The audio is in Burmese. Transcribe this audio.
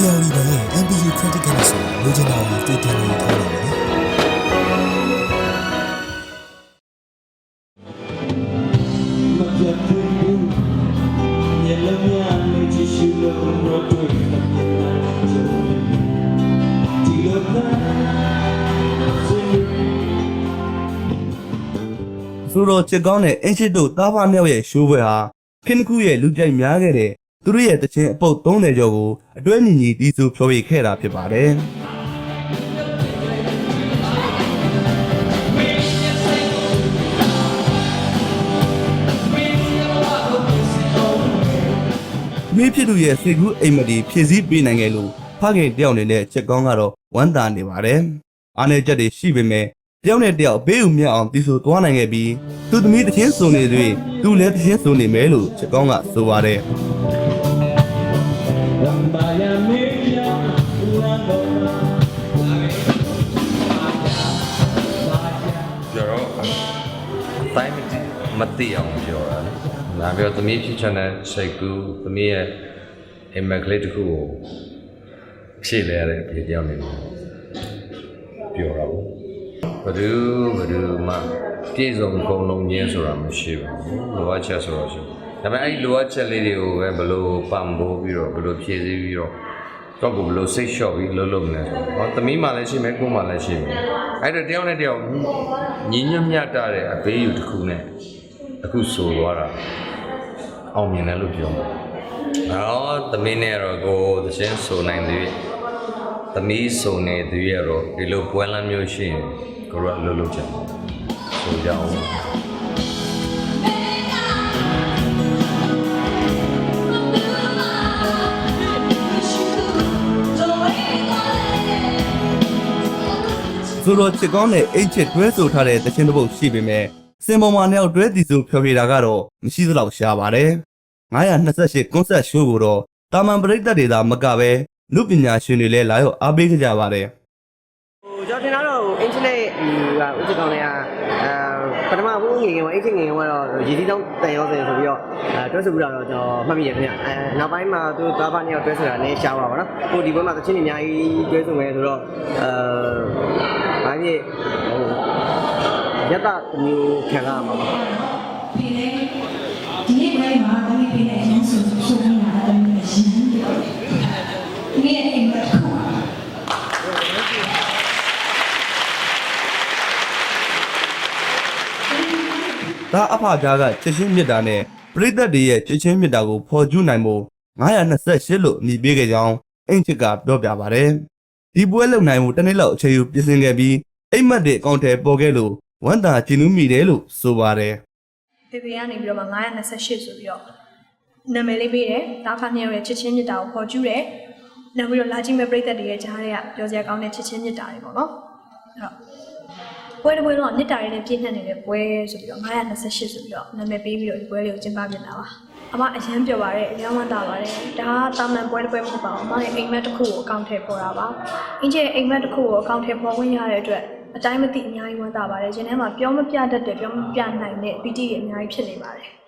AR ဘဏ်ရဲ့ MPU Credit Card ဆိုလိုချင်တာကိုတွေ့တင်နေထားတယ်နော်မပြတ်ဘူးညလုံးများနေချရှိလို့တော့တွေ့နေတယ်ဒီလိုသာစင်ဆိုတော့ချစ်ကောင်းတဲ့အင်ချစ်တို့သားဖားမြောက်ရဲ့ရှိုးပွဲဟာဖင်းတစ်ခုရဲ့လူကြိုက်များခဲ့တဲ့ သူတို့ရဲ့တခြင်းအပုတ်30ကျော်ကိုအတွဲညီညီတီးစုဖျော်ဖြေခဲ့တာဖြစ်ပါတယ်မိဖြစ်သူရဲ့စိတ်ကူးအိမ်မက်ဒီဖြည့်ဆည်းပေးနိုင်ခဲ့လို့ဖခင်တယောက်အနေနဲ့ချက်ကောင်းကတော့ဝမ်းသာနေပါတယ်။အားနည်းချက်တွေရှိပေမဲ့တယောက်နဲ့တယောက်ဘေးဥမြတ်အောင်တည်ဆိုသွားနိုင်ခဲ့ပြီးသူသမီးတစ်ချင်းစုံနေသွေးသူလည်းတစ်ချင်းစုံနေမယ်လို့ချက်ကောင်းကဆိုပါတယ် မသိအောင်ပြောတာလေ။ဒါပြောသမီးဖြစ်ချင်တဲ့စိတ်ကူးသမီးရဲ့အိမ်မက်ကလေးတစ်ခုကိုဖြည့်လဲရတဲ့ပြေကြောင်နေတယ်ပြောတာပေါ့ဘယ်သူဘယ်သူမှပြည့်စုံကုန်လုံးချင်းဆိုတာမရှိဘူးလိုအပ်ချက်ဆိုတော့ရှိဒါပေမဲ့အဲ့ဒီလိုအပ်ချက်လေးတွေကိုပဲဘယ်လိုပံ့ပိုးပြီးတော့ဘယ်လိုဖြည့်ဆည်းပြီးတော့တော့ကိုဘယ်လိုစိတ်လျှော့ပြီးလှုပ်လုပ်မလဲဆိုတော့ဟောသမီးမှလည်းရှိမယ်ကိုယ်မှလည်းရှိမယ်အဲ့တော့တယောက်နဲ့တယောက်ညီညွတ်မြတ်တာတဲ့အပေးယူတစ်ခုနဲ့ အခုဆိုသွားတာအောင်မြင်တယ်လို့ပြောမှာတော့သမီးနဲ့တော့ကိုယ်သချင်းဆိုနိုင်သေးသမီးဆိုနေသေးရတော့ဒီလိုပွဲလမ်းမျိုးရှိရင်ကိုယ်ကလှုပ်လှုပ်ချင်တယ်ဆိုကြအောင်ဆိုတော့ချက်ကောင်းတဲ့အိတ်ချစ်တွဲဆိုထားတဲ့တခြင်းတစ်ပုတ်ရှိပေမဲ့ စင်ပေါ်မှာနှစ်ယောက်တွဲတည်စုဖျော်ဖြေတာကတော့မရှိသလောက်ရှားပါတယ်928ကွန်ဆတ်ရှိုးကိုတော့တာမန်ပရိသတ်တွေသာမကပဲလူပညာရှင်တွေလည်းလာရောက်အားပေးကြပါတယ်ဟိုကျွန်တော်ထင်တာတော့အင်ဂျင်နဲ့ဒီကဥစ္စာကောင်းတွေကအဲပထမဘူးငယ်ငယ်ကအိတ်ချင်းငယ်ငယ်ကတော့ရည်စည်းတောင်းတန်ရောစင်ဆိုပြီးတော့အဲတွဲဆိုပြီးတော့ကျွန်တော်မှတ်မိရခင်ဗျအဲနောက်ပိုင်းမှာသူသားပါနှစ်ယောက်တွဲဆိုတာလည်းရှားပါပါတော့ဟိုဒီဘက်မှာသချင်းတွေအများကြီးတွဲဆိုမယ်ဆိုတော့အဲဘာဖြစ်ဟို ရတမျိုးခံရမှာပါဖေလေဒီနေ့ပွဲမှာတမီးဖေလေအရင်ဆိုဆိုနေတာတမီးလည်းရှင်းတယ်ဒီနေ့အိမ်မှာတစ်ခုပါဒါအဖကြားကချက်ချင်းမြစ်တာနဲ့ပရိသတ်တွေရဲ့ချက်ချင်းမြစ်တာကိုဖော်ကျူးနိုင်ဖို့928လို့အမည်ပေးခဲ့ကြောင်းအင်ချစ်ကပြောပြပါတယ်ဒီပွဲလုံနိုင်မှုတစ်နေ့လောက်အချိန်ယူပြင်ဆင်ခဲ့ပြီးအိမ်မက်တွေအကောင့်ထဲပေါ်ခဲ့လို့ ဝမ်းသာကျဉ်းနူးမိတယ်လို့ဆိုပါတယ်ဖေဖေကနေပြီးတော့မှ928ဆိုပြီးတော့နာမည်လေးပေးတယ်။တာဖာနှစ်ယောက်ရဲ့ချစ်ချင်းမြတ်တာကိုပေါ်ကျူးတယ်။နောက်ပြီးတော့လာကြည့်မဲ့ပြည်သက်တွေရဲ့ကြားထဲကပြောစရာကောင်းတဲ့ချစ်ချင်းမြတ်တာတွေပေါ့နော်။အဲ့တော့ပွဲတစ်ပွဲလုံးကမြတ်တာတွေနဲ့ပြည့်နှက်နေတဲ့ပွဲဆိုပြီးတော့928ဆိုပြီးတော့နာမည်ပေးပြီးတော့ဒီပွဲလေးကိုကျင်းပပြတာပါ။အမအရန်ပြောပါတယ်အရန်ဝမ်းသာပါတယ်။ဒါကတာမန်ပွဲတစ်ပွဲမဟုတ်ပါဘူး။အမရဲ့အိမ်မက်တစ်ခုကိုအကောင့်ထဲပေါ်တာပါ။အင်ဂျင်အိမ်မက်တစ်ခုကိုအကောင့်ထဲပေါ်ဝင်ရတဲ့အတွက် အတိုင်းမသိအများကြီးဝမ်းသာပါတယ်။ရှင်ထဲမှာပြောမပြတတ်တယ်ပြောမပြနိုင်တဲ့ပီတိတွေအများကြီးဖြစ်နေပါတယ်။